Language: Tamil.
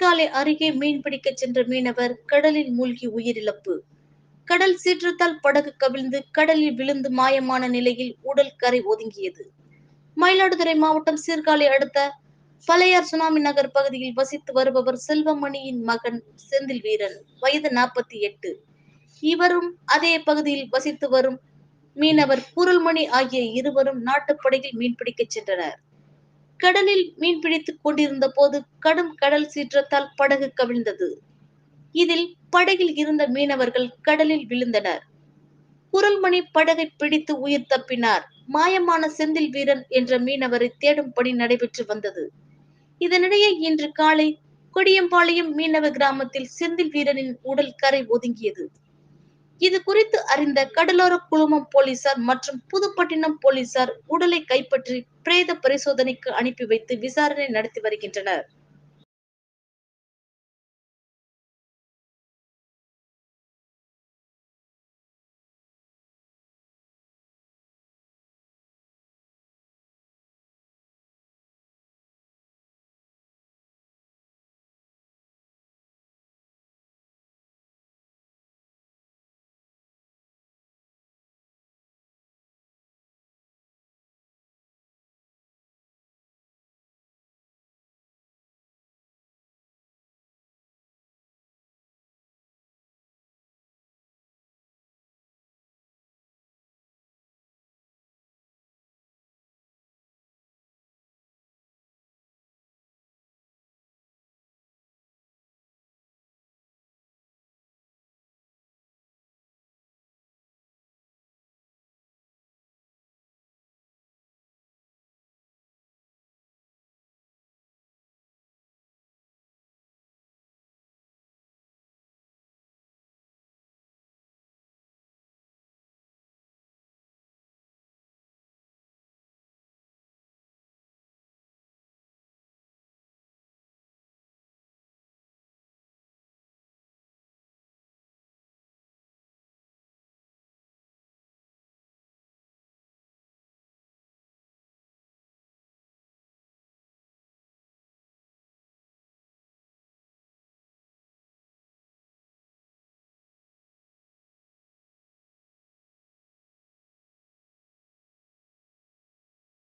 சீர்காழி அருகே மீன்பிடிக்க சென்ற மீனவர் கடலில் மூழ்கி உயிரிழப்பு. கடல் சீற்றத்தால் படகு கவிழ்ந்து கடலில் விழுந்து மாயமான நிலையில் உடல் கரை ஒதுங்கியது. மயிலாடுதுறை மாவட்டம் சீர்காழி அடுத்த பழையார் சுனாமி நகர் பகுதியில் வசித்து வருபவர் செல்வமணியின் மகன் செந்தில் வீரன் வயது நாற்பத்தி எட்டு. இவரும் அதே பகுதியில் வசித்து வரும் மீனவர் குரல்மணி ஆகிய இருவரும் நாட்டுப்படையில் மீன்பிடிக்கச் சென்றனர். கடலில் மீன் பிடித்துக் கொண்டிருந்த போது கடும் கடல் சீற்றத்தால் படகு கவிழ்ந்தது. இதில் படகில் இருந்த மீனவர்கள் கடலில் விழுந்தனர். குரல்மணி படகை பிடித்து உயிர் தப்பினார். மாயமான செந்தில் வீரன் என்ற மீனவரை தேடும் பணி நடைபெற்று வந்தது. இதனிடையே இன்று காலை கொடியம்பாளையம் மீனவ கிராமத்தில் செந்தில் வீரனின் உடல் கரை ஒதுங்கியது. இது குறித்து அறிந்த கடலோர குழுமம் போலீசார் மற்றும் புதுப்பட்டினம் போலீசார் உடலை கைப்பற்றி பிரேத பரிசோதனைக்கு அனுப்பி வைத்து விசாரணை நடத்தி வருகின்றனர்.